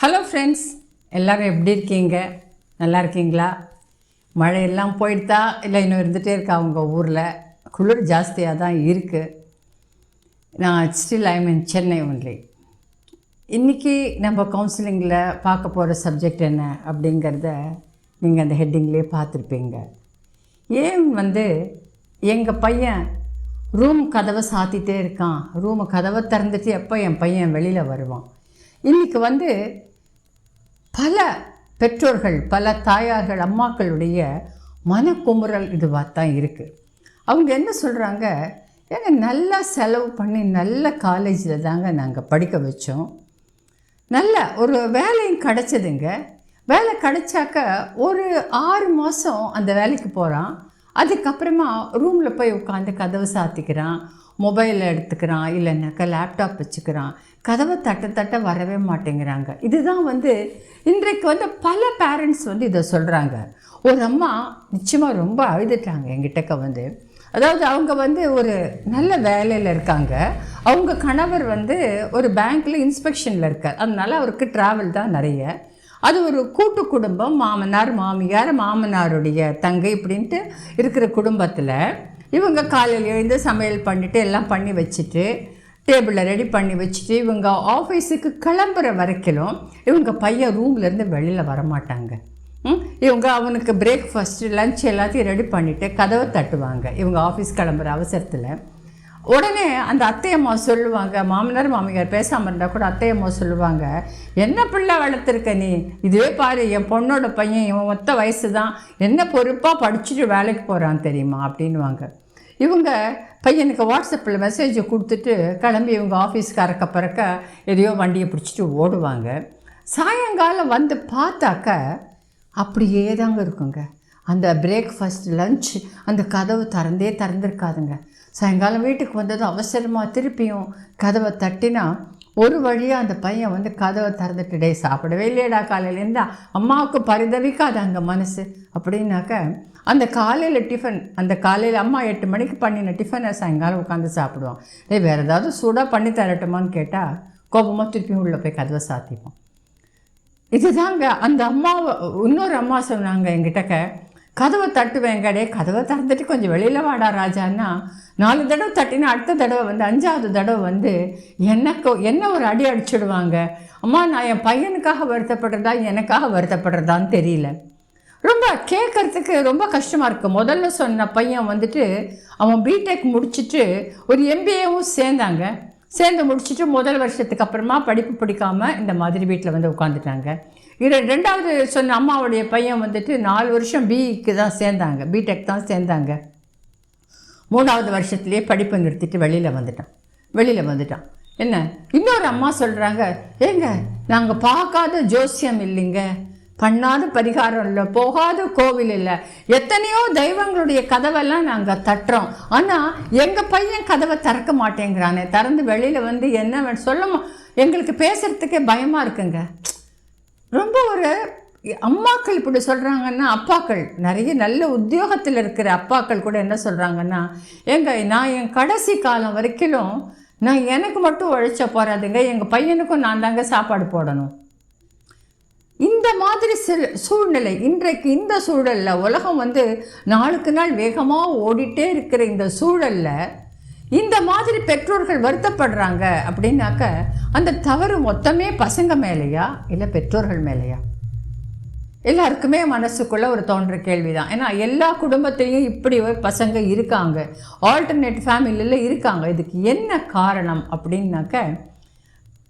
Hello friends எல்லோரும் எப்படி இருக்கீங்க? நல்லா இருக்கீங்களா? மழையெல்லாம் போயிடுதா இல்லை இன்னும் இருந்துகிட்டே இருக்கா உங்கள் ஊரில்? குளிர் ஜாஸ்தியாக தான் இருக்குது நான் still I mean Chennai only இன்றைக்கி நம்ம கவுன்சிலிங்கில் பார்க்க போகிற சப்ஜெக்ட் என்ன அப்படிங்கிறத நீங்கள் அந்த ஹெட்டிங்லேயே பார்த்துருப்பீங்க. ஏன் வந்து எங்கள் பையன் ரூம் கதவை சாத்திட்டே இருக்கான்? ரூமை கதவை திறந்துட்டு எப்போ என் பையன் வெளியில் வருவான்? இன்றைக்கி வந்து பல பெற்றோர்கள் பல தாயார்கள் அம்மாக்களுடைய மனக்குமுறல் இதுவாக தான் இருக்குது அவங்க என்ன சொல்கிறாங்க ஏங்க நல்லா செலவு பண்ணி நல்ல காலேஜில் தாங்க நாங்கள் படிக்க வச்சோம். நல்ல ஒரு வேலையும் கிடச்சிதுங்க. வேலை கிடச்சாக்க ஒரு ஆறு மாதம் அந்த வேலைக்கு போகிறான் அதுக்கப்புறமா ரூமில் போய் உட்காந்து கதவை சாத்திக்கிறான். மொபைலை எடுத்துக்கிறான் இல்லைன்னாக்கா லேப்டாப் வச்சுக்கிறான். கதவை தட்ட தட்ட வரவே மாட்டேங்கிறாங்க. இதுதான் வந்து இன்றைக்கு வந்து பல பேரண்ட்ஸ் வந்து இதை சொல்கிறாங்க ஒரு அம்மா நிச்சயமாக ரொம்ப அழுதுட்டாங்க எங்கிட்டக்க வந்து. அதாவது அவங்க வந்து ஒரு நல்ல வேலையில் இருக்காங்க. அவங்க கணவர் வந்து ஒரு பேங்க்கில் இன்ஸ்பெக்ஷனில் இருக்கார். அதனால் அவருக்கு ட்ராவல் தான் நிறைய. அது ஒரு கூட்டு குடும்பம் மாமனார் மாமியார் மாமனாருடைய தங்கை இப்படின்ட்டு இருக்கிற குடும்பத்தில் இவங்க காலையில் எழுந்து சமையல் பண்ணிவிட்டு எல்லாம் பண்ணி வச்சுட்டு டேபிளில் ரெடி பண்ணி வச்சுட்டு இவங்க ஆஃபீஸுக்கு கிளம்புற வரைக்கும் இவங்க பையன் ரூம்லேருந்து வெளியில் வரமாட்டாங்க. இவங்க அவனுக்கு பிரேக்ஃபாஸ்ட்டு லஞ்ச் எல்லாத்தையும் ரெடி பண்ணிவிட்டு கதவை தட்டுவாங்க. இவங்க ஆஃபீஸ் கிளம்புற அவசரத்தில். உடனே அந்த அத்தையம்மா சொல்லுவாங்க மாமனார் மாமியார் பேசாமல் இருந்தால் கூட அத்தையம்மா சொல்லுவாங்க என்ன பிள்ளை வளர்த்துருக்க நீ? இதுவே பாரு என் பொண்ணோட பையன் இவன் மொத்த வயசு தான் என்ன பொறுப்பாக படிச்சுட்டு வேலைக்கு போகிறான் தெரியுமா? அப்படின்வாங்க இவங்க பையனுக்கு வாட்ஸ்அப்பில் மெசேஜை கொடுத்துட்டு கிளம்பி இவங்க ஆஃபீஸ்க்கு அறக்க பறக்க எதையோ வண்டியை பிடிச்சிட்டு ஓடுவாங்க. சாயங்காலம் வந்து பார்த்தாக்க அப்படியே தாங்க இருக்குங்க. அந்த பிரேக்ஃபாஸ்ட் லஞ்ச் அந்த கதவு திறந்தே திறந்துருக்காதுங்க. சாயங்காலம் வீட்டுக்கு வந்ததும் அவசரமாக திருப்பியும் கதவை தட்டினா ஒரு வழியாக அந்த பையன் வந்து கதவை திறந்துட்டு டே சாப்பிடவே இல்லையடா காலையிலேருந்தா அம்மாவுக்கு பரிதவிக்காது அங்கே மனசு. அப்படின்னாக்க அந்த காலையில் டிஃபன் அந்த காலையில் அம்மா எட்டு மணிக்கு பண்ணின டிஃபனை சாயங்காலம் உட்காந்து சாப்பிடுவான். டே வேறு ஏதாவது சூடாக பண்ணி தரட்டுமான்னு கேட்டால் கோபமாக திருப்பியும் உள்ளே போய் கதவை சாத்திப்போம் இதுதாங்க அந்த அம்மாவை இன்னொரு அம்மா சொன்னாங்க எங்கிட்டக்க கதவை தட்டுவேன் டே கதவை திறந்துட்டு கொஞ்சம் வெளியில் வாடா ராஜான்னா நாலு தடவை தட்டினா அடுத்த தடவை வந்து அஞ்சாவது தடவை வந்து எனக்கு என்ன ஒரு அடி அடிச்சிடுவாங்க? அம்மா நான் என் பையனுக்காக வருத்தப்படுறதா எனக்காக வருத்தப்படுறதான்னு தெரியல. ரொம்ப கேட்குறதுக்கு ரொம்ப கஷ்டமாக இருக்குது முதல்ல சொன்ன பையன் வந்துட்டு அவன் பிடெக் முடிச்சுட்டு ஒரு எம்பிஏவும் சேர்ந்தாங்க. சேர்ந்து முடிச்சுட்டு முதல் வருஷத்துக்கு அப்புறமா படிப்பு பிடிக்காம இந்த மாதிரி வீட்டில் வந்து உட்காந்துட்டாங்க ரெண்டாவது சொன்ன அம்மாவுடைய பையன் வந்துட்டு நாலு வருஷம் பிஇக்கு தான் சேர்ந்தாங்க. பிடெக் தான் சேர்ந்தாங்க. மூணாவது வருஷத்துலேயே படிப்பை நிறுத்திட்டு வெளியில் வந்துட்டான். வெளியில் வந்துட்டான். என்ன? இன்னொரு அம்மா சொல்கிறாங்க ஏங்க நாங்கள் பார்க்காத ஜோசியம் இல்லைங்க. பண்ணாத பரிகாரம் இல்லை போகாத கோவில் இல்லை. எத்தனையோ தெய்வங்களுடைய கதவெல்லாம் நாங்கள் தட்டுறோம். ஆனால் எங்கள் பையன் கதவை திறக்க மாட்டேங்கிறானே. திறந்து வெளியில் வந்து என்ன வேணும் சொல்ல எங்களுக்கு பேசுகிறதுக்கே பயமாக இருக்குங்க. ரொம்ப ஒரு அம்மாக்கள் இப்படி சொல்கிறாங்கன்னா அப்பாக்கள். நிறைய நல்ல உத்தியோகத்தில் இருக்கிற அப்பாக்கள் கூட என்ன சொல்கிறாங்கன்னா ஏங்க நான் என் கடைசி காலம் வரைக்கும் நான் எனக்கு மட்டும் உழைச்ச போகாதுங்க எங்கள் பையனுக்கும் நான் தாங்க சாப்பாடு போடணும். இந்த மாதிரி சில சூழ்நிலை இன்றைக்கு இந்த சூழலில் உலகம் வந்து நாளுக்கு நாள் வேகமாக ஓடிட்டே இருக்கிற இந்த சூழலில் இந்த மாதிரி பெற்றோர்கள் வருத்தப்படுறாங்க அப்படின்னாக்க அந்த தவறு மொத்தமே பசங்க மேலேயா? இல்லை பெற்றோர்கள் மேலேயா? எல்லாருக்குமே மனசுக்குள்ளே ஒரு தோன்ற கேள்வி தான் ஏன்னா எல்லா குடும்பத்திலையும் இப்படி ஒரு பசங்க இருக்காங்க. ஆல்டர்னேட் ஃபேமிலியில் இருக்காங்க. இதுக்கு என்ன காரணம் அப்படின்னாக்க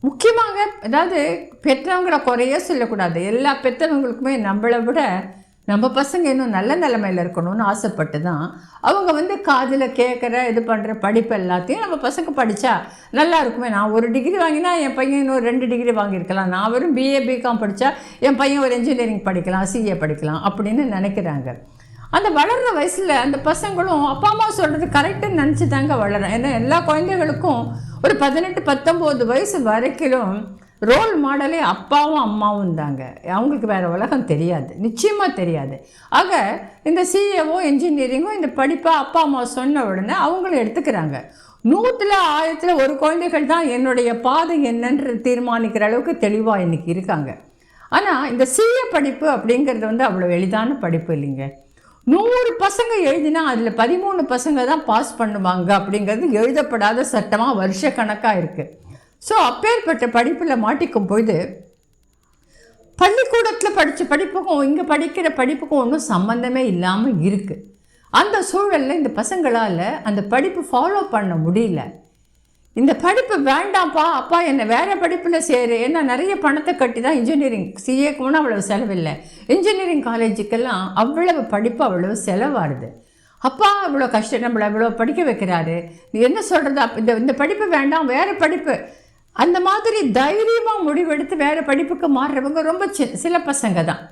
முக்கியமாக அதாவது பெற்றவங்களை குறைய சொல்லக்கூடாது. எல்லா பெற்றவங்களுக்குமே நம்மளை விட நம்ம பசங்க இன்னும் நல்ல நிலமையில் இருக்கணும்னு ஆசைப்பட்டு தான் அவங்க வந்து காதில் கேட்குற இது பண்ணுற படிப்பு எல்லாத்தையும் நம்ம பசங்க படித்தா நல்லா இருக்குமே. நான் ஒரு டிகிரி வாங்கினா என் பையன் இன்னும் ரெண்டு டிகிரி வாங்கியிருக்கலாம். நான் வெறும் பிஏ பிகாம் படித்தா என் பையன் ஒரு இன்ஜினியரிங் படிக்கலாம் சிஏ படிக்கலாம் அப்படின்னு நினைக்கிறாங்க. அந்த வளர்கிற வயசில் அந்த பசங்களும் அப்பா அம்மா சொல்கிறது கரெக்டுன்னு நினச்சி தாங்க வளரும் ஏன்னா எல்லா குழந்தைகளுக்கும் ஒரு பதினெட்டு பத்தொம்போது வயசு வரைக்கும் ரோல் மாடலே அப்பாவும் அம்மாவும் தாங்க அவங்களுக்கு வேறு உலகம் தெரியாது. நிச்சயமாக தெரியாது. ஆக இந்த சிஏஓ இன்ஜினியரிங்கோ இந்த படிப்பை அப்பா அம்மா சொன்ன உடனே அவங்களும் எடுத்துக்கிறாங்க. நூற்றில் ஆயிரத்தில் ஒரு குழந்தைகள் தான் என்னுடைய பாதை என்னன்று தீர்மானிக்கிற அளவுக்கு தெளிவாக இன்றைக்கி இருக்காங்க. ஆனால் இந்த சிஏ படிப்பு அப்படிங்கிறது வந்து அவ்வளோ எளிதான படிப்பு இல்லைங்க. நூறு பசங்க எழுதினா அதில் பதிமூணு பசங்க தான் பாஸ் பண்ணுவாங்க அப்படிங்கிறது எழுதப்படாத சட்டமாக வருஷ கணக்காக இருக்குது ஸோ அப்பேற்பட்ட படிப்பில் மாட்டிக்கும் பொழுது பள்ளிக்கூடத்தில் படித்த படிப்புக்கும் இங்கே படிக்கிற படிப்புக்கும் ஒன்றும் சம்மந்தமே இல்லாமல் இருக்குது அந்த சூழலில் இந்த பசங்களால் அந்த படிப்பு ஃபாலோ பண்ண முடியல. இந்த படிப்பு வேண்டாம்ப்பா அப்பா என்னை வேறு படிப்பில் சேரு ஏன்னா நிறைய பணத்தை கட்டி தான் இன்ஜினியரிங் சிஏக்கு கூட அவ்வளவு செலவில்லை. இன்ஜினியரிங் காலேஜுக்கெல்லாம் அவ்வளவு படிப்பு அவ்வளவு செலவாகுது. அப்பா இவ்வளோ கஷ்டம் நம்மளை இவ்வளோ படிக்க வைக்கிறாரு. நீ என்ன சொல்கிறது இந்த இந்த படிப்பு வேண்டாம் வேறு படிப்பு. அந்த மாதிரி தைரியமாக முடிவெடுத்து வேறு படிப்புக்கு மாறுறவங்க ரொம்ப சி சில பசங்க தான்.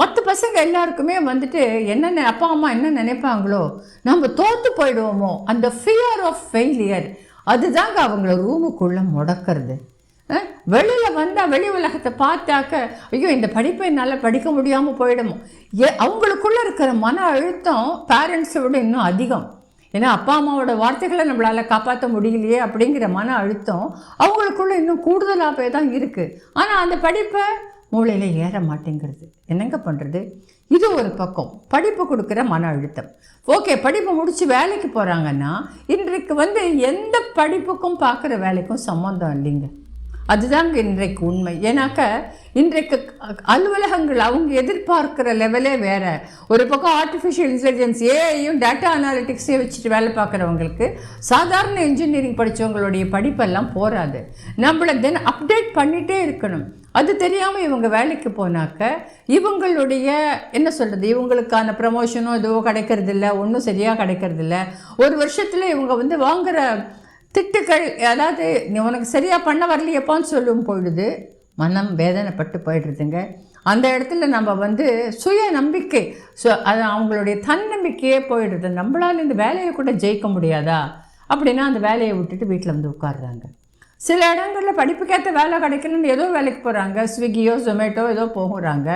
மற்ற பசங்க எல்லாருக்குமே வந்துட்டு என்னென்ன அப்பா அம்மா என்ன நினைப்பாங்களோ நம்ம தோற்று போயிடுவோமோ அந்த ஃபியர் ஆஃப் ஃபெயிலியர் அதுதாங்க அவங்கள ரூமுக்குள்ளே முடக்கிறது. வெளியில் வந்தால் வெளி உலகத்தை பார்த்தாக்க ஐயோ இந்த படிப்பை என்னால் படிக்க முடியாமல் போயிடுமோ. ஏ அவங்களுக்குள்ளே இருக்கிற மன அழுத்தம் பேரண்ட்ஸை விட இன்னும் அதிகம். ஏன்னா அப்பா அம்மாவோட வார்த்தைகளை நம்மளால் காப்பாற்ற முடியலையே அப்படிங்கிற மன அழுத்தம் அவங்களுக்குள்ள இன்னும் கூடுதலாகவே தான் இருக்குது ஆனால் அந்த படிப்பை மூளையில் ஏற மாட்டேங்கிறது. என்னங்க பண்ணுறது இது ஒரு பக்கம். படிப்பு கொடுக்குற மன அழுத்தம். ஓகே படிப்பை முடித்து வேலைக்கு போகிறாங்கன்னா இன்றைக்கு வந்து எந்த படிப்புக்கும் பார்க்குற வேலைக்கும் சம்மந்தம் இல்லைங்க. அதுதாங்க இன்றைக்கு உண்மை. ஏன்னாக்க இன்றைக்கு அலுவலகங்கள் அவங்க எதிர்பார்க்கிற லெவலே வேறு. ஒரு பக்கம் ஆர்டிஃபிஷியல் இன்டெலிஜென்ஸ் ஏஐயும் டேட்டா அனாலிட்டிக்ஸையும் வச்சுட்டு வேலை பார்க்குறவங்களுக்கு சாதாரண இன்ஜினியரிங் படித்தவங்களுடைய படிப்பெல்லாம் போகாது நம்மளை தென் அப்டேட் பண்ணிகிட்டே இருக்கணும். அது தெரியாமல் இவங்க வேலைக்கு போனாக்க இவங்களுடைய என்ன சொல்கிறது இவங்களுக்கான ப்ரமோஷனோ எதுவோ கிடைக்கிறதில்ல ஒன்றும் சரியாக கிடைக்கிறதில்ல. ஒரு வருஷத்தில் இவங்க வந்து வாங்குகிற திட்டுக்கள் அதாவது நீ உனக்கு சரியாக பண்ண வரலையப்பான்னு சொல்லும் பொழுது மனம் வேதனைப்பட்டு போயிடுறதுங்க அந்த இடத்துல நம்ம வந்து சுய நம்பிக்கை அது அவங்களுடைய தன்னம்பிக்கையே போயிடுது. நம்மளால் இந்த வேலையை கூட ஜெயிக்க முடியாதா? அப்படின்னா அந்த வேலையை விட்டுட்டு வீட்டில் வந்து உட்காடுறாங்க சில இடங்களில் படிப்புக்கேற்ற வேலை கிடைக்கணும்னு ஏதோ வேலைக்கு போகிறாங்க ஸ்விக்கியோ ஜொமேட்டோ ஏதோ போகிறாங்க.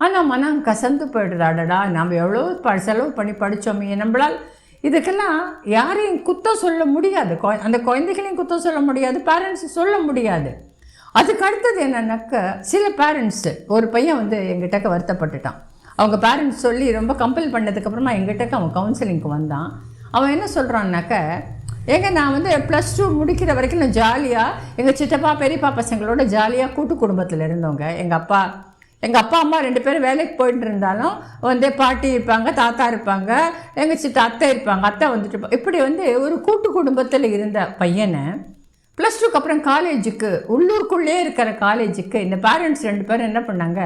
ஆனால் மனம் கசந்து போயிடுது. அடடா நம்ம எவ்வளோ ப செலவு பண்ணி படித்தோமே நம்மளால் இதுக்கெல்லாம் யாரையும் குத்தம் சொல்ல முடியாது. கொ- அந்த குழந்தைகளையும் குத்தம் சொல்ல முடியாது. பேரண்ட்ஸ் சொல்ல முடியாது. அதுக்கு அடுத்தது என்னன்னாக்க சில பேரண்ட்ஸு ஒரு பையன் வந்து எங்கிட்டக்க வருத்தப்பட்டுட்டான். அவங்க பேரண்ட்ஸ் சொல்லி ரொம்ப கம்பல் பண்ணதுக்கப்புறமா எங்கிட்டக்க அவன் கவுன்சிலிங்க்கு வந்தான். அவன் என்ன சொல்கிறான்னாக்க ஏங்க நான் வந்து ப்ளஸ் டூ முடிக்கிற வரைக்கும் நான் ஜாலியாக எங்கள் சித்தப்பா பெரியப்பா பசங்களோட ஜாலியாக கூட்டு குடும்பத்தில் இருந்தவங்க. எங்கள் அப்பா எங்கள் அப்பா அம்மா ரெண்டு பேரும் வேலைக்கு போயிட்டு இருந்தாலும் வந்து பாட்டி இருப்பாங்க தாத்தா இருப்பாங்க எங்கள் சித்த அத்தை இருப்பாங்க அத்தை வந்துட்டு இருப்பாங்க இப்படி வந்து ஒரு கூட்டு குடும்பத்தில் இருந்த பையனை ப்ளஸ் டூக்கு அப்புறம் காலேஜுக்கு உள்ளூருக்குள்ளே இருக்கிற காலேஜுக்கு இந்த பேரண்ட்ஸ் ரெண்டு பேரும் என்ன பண்ணாங்க?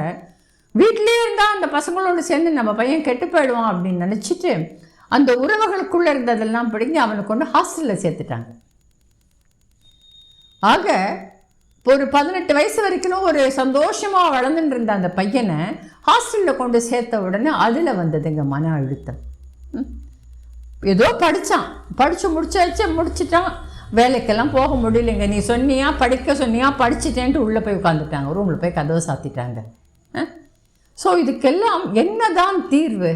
வீட்லேயே இருந்தால் அந்த பசங்களோடு சேர்ந்து நம்ம பையன் கெட்டு போயிடுவான் அப்படின்னு நினச்சிட்டு அந்த உறவுகளுக்குள்ளே இருந்ததெல்லாம் பிடிங்கி அவனை கொண்டு ஹாஸ்டலில் சேர்த்துட்டாங்க. ஆக ஒரு பதினெட்டு வயசு வரைக்கும் ஒரு சந்தோஷமாக வளர்ந்துட்டு இருந்த அந்த பையனை ஹாஸ்டலில் கொண்டு சேர்த்த உடனே அதில் வந்ததுங்க மன அழுத்தம். ம். ஏதோ படித்தான் படித்து முடிச்சாச்சு முடிச்சிட்டான். வேலைக்கெல்லாம் போக முடியலைங்க. நீ சொன்னியா படிக்க சொன்னியா படிச்சிட்டேன்ட்டு உள்ளே போய் உட்காந்துட்டாங்க ரூமில் போய் கதவை சாத்திட்டாங்க. ஸோ இதுக்கெல்லாம் என்னதான் தீர்வு?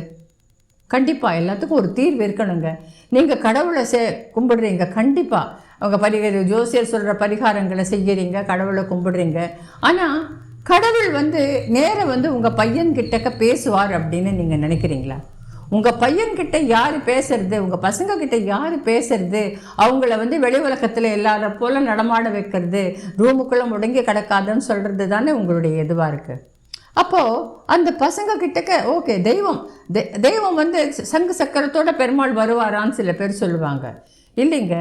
கண்டிப்பாக எல்லாத்துக்கும் ஒரு தீர்வு இருக்கணுங்க. நீங்கள் கடவுளை சே கும்பிடுறீங்க. கண்டிப்பாக அவங்க பரிகார ஜோசியர் சொல்கிற பரிகாரங்களை செய்கிறீங்க கடவுளை கும்பிடுறீங்க. ஆனால் கடவுள் வந்து நேராக வந்து உங்கள் பையன்கிட்டக்க பேசுவார் அப்படின்னு நீங்கள் நினைக்கிறீங்களா? உங்கள் பையன்கிட்ட யார் பேசுறது உங்கள் பசங்கக்கிட்ட யார் பேசுறது அவங்கள வந்து வெளி உலகத்தில் எல்லார போல் நடமாட வைக்கிறது ரூமுக்குள்ளே முடங்கி கிடக்காதுன்னு சொல்கிறது தானே உங்களுடைய இதுவாக இருக்குது அப்போது அந்த பசங்க கிட்டக்க ஓகே தெய்வம் தெ- தெய்வம் வந்து சங்கு சக்கரத்தோட பெருமாள் வருவாரான்னு சில பேர் சொல்லுவாங்க. இல்லைங்க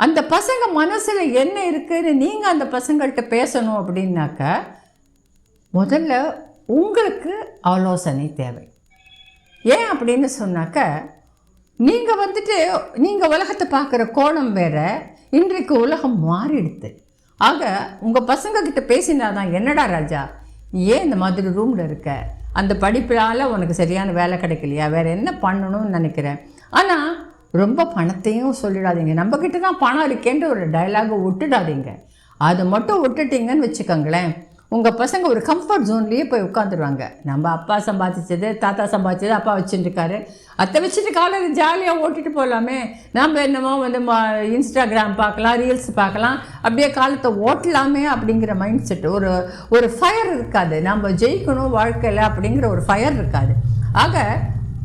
அந்த பசங்க மனசில் என்ன இருக்குன்னு நீங்கள் அந்த பசங்கள்கிட்ட பேசணும் அப்படின்னாக்க முதல்ல உங்களுக்கு ஆலோசனை தேவை. ஏன் அப்படின்னு சொன்னாக்க நீங்கள் வந்துட்டு நீங்கள் உலகத்தை பார்க்குற கோணம் வேறு இன்றைக்கு உலகம் மாறிடுது ஆக உங்கள் பசங்கக்கிட்ட பேசினா பேசினாதான் என்னடா ராஜா நீ ஏன் இந்த மாதிரி ரூமில் இருக்க? அந்த படிப்பினால் உனக்கு சரியான வேலை கிடைக்கலையா? வேறு என்ன பண்ணணும்னு நினைக்கிறேன் ஆனால் ரொம்ப பணத்தையும் சொல்லிடாதீங்க. நம்மக்கிட்ட தான் பணம் இருக்கேன்ற ஒரு டைலாகை விட்டுடாதீங்க. அதை மட்டும் விட்டுட்டீங்கன்னு வச்சுக்கோங்களேன். உங்கள் பசங்க ஒரு கம்ஃபர்ட் ஜோன்லேயே போய் உட்காந்துருவாங்க. நம்ம அப்பா சம்பாதிச்சது தாத்தா சம்பாதிச்சது அப்பா வச்சுட்டுருக்காரு. அத்தை வச்சுட்டு காலையில் ஜாலியாக ஓட்டிட்டு போகலாமே நம்ம என்னமோ வந்து மா இன்ஸ்டாகிராம் பார்க்கலாம் ரீல்ஸ் பார்க்கலாம். அப்படியே காலத்தை ஓட்டலாமே அப்படிங்கிற மைண்ட் செட் ஒரு ஒரு ஃபயர் இருக்காது. நம்ம ஜெயிக்கணும் வாழ்க்கையில் அப்படிங்கிற ஒரு ஃபயர் இருக்காது. ஆக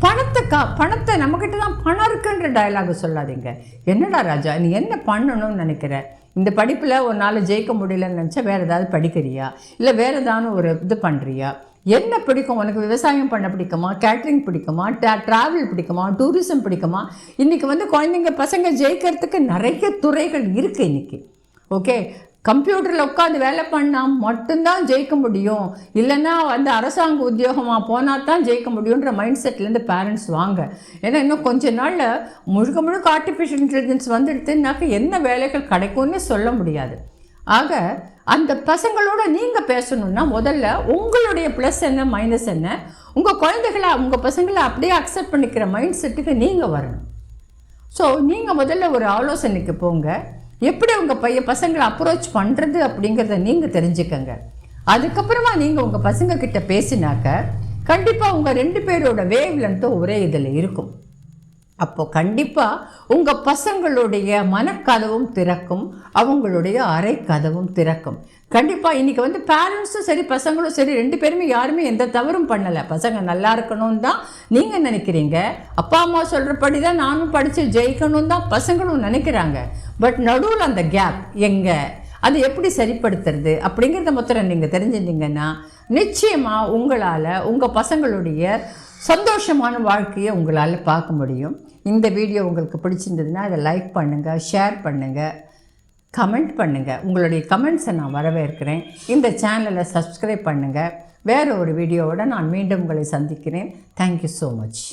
பணத்தை கா பணத்தை நம்மக்கிட்ட தான் பணம் இருக்குன்ற டயலாக சொல்லாதீங்க. என்னடா ராஜா நீ என்ன பண்ணணும்னு நினைக்கிற? இந்த படிப்பில் ஒரு நாள் ஜெயிக்க முடியலன்னு நினச்சா வேறு ஏதாவது படிக்கிறியா? இல்லை வேறு ஏதாவது ஒரு இது பண்ணுறியா என்ன பிடிக்கும்? உனக்கு விவசாயம் பண்ண பிடிக்குமா? கேட்ரிங் பிடிக்குமா? டே ட்ராவல் பிடிக்குமா? டூரிசம் பிடிக்குமா? இன்றைக்கி வந்து குழந்தைங்க பசங்க ஜெயிக்கிறதுக்கு நிறைய துறைகள் இருக்குது இன்றைக்கி ஓகே கம்ப்யூட்டரில் உட்காந்து வேலை பண்ணால் மட்டும்தான் ஜெயிக்க முடியும். இல்லைன்னா வந்து அரசாங்க உத்தியோகமாக போனால் தான் ஜெயிக்க முடியுன்ற மைண்ட் செட்லேருந்து பேரண்ட்ஸ் வாங்க. ஏன்னா இன்னும் கொஞ்ச நாளில் முழுக்க முழுக்க ஆர்டிஃபிஷியல் இன்டெலிஜென்ஸ் வந்துடுதுனாக்க என்ன வேலைகள் கிடைக்கும்னு சொல்ல முடியாது. ஆக அந்த பசங்களோட நீங்கள் பேசணுன்னா முதல்ல உங்களுடைய ப்ளஸ் என்ன மைனஸ் என்ன? உங்கள் குழந்தைகளை உங்கள் பசங்களை அப்படியே அக்செப்ட் பண்ணிக்கிற மைண்ட் செட்டுக்கு நீங்கள் வரணும். ஸோ நீங்கள் முதல்ல ஒரு ஆலோசனைக்கு போங்க. எப்படி உங்கள் பைய பசங்களை அப்ரோச் பண்ணுறது அப்படிங்கிறத நீங்கள் தெரிஞ்சுக்கங்க. அதுக்கப்புறமா நீங்கள் உங்கள் பசங்க கிட்ட பேசினாக்க கண்டிப்பாக உங்கள் ரெண்டு பேரோட வேவ் லென்த்தும் ஒரே இதில் இருக்கும். அப்போ கண்டிப்பாக உங்கள் பசங்களுடைய மனக்கதவும் திறக்கும் அவங்களுடைய அறை கதவும் திறக்கும். கண்டிப்பாக இன்றைக்கி வந்து பேரண்ட்ஸும் சரி பசங்களும் சரி ரெண்டு பேருமே யாருமே எந்த தவறும் பண்ணலை. பசங்க நல்லா இருக்கணும்னு தான் நீங்கள் நினைக்கிறீங்க. அப்பா அம்மா சொல்கிறபடி தான் நானும் படித்து ஜெயிக்கணும் தான் பசங்களும் நினைக்கிறாங்க. பட் நடுவில் அந்த கேப் எங்கே? அது எப்படி சரிப்படுத்துறது? அப்படிங்கிறத மொத்தம் நீங்கள் தெரிஞ்சிருந்தீங்கன்னா நிச்சயமாக உங்களால் உங்கள் பசங்களுடைய சந்தோஷமான வாழ்க்கையை உங்களால் பார்க்க முடியும். இந்த வீடியோ உங்களுக்கு பிடிச்சிருந்ததுன்னா அதை லைக் பண்ணுங்கள் ஷேர் பண்ணுங்கள் கமெண்ட் பண்ணுங்கள் உங்களுடைய கமெண்ட்ஸை நான் வரவேற்கிறேன். இந்த சேனலை சப்ஸ்கிரைப் பண்ணுங்கள் வேறு ஒரு வீடியோவோட நான் மீண்டும் உங்களை சந்திக்கிறேன். Thank you so much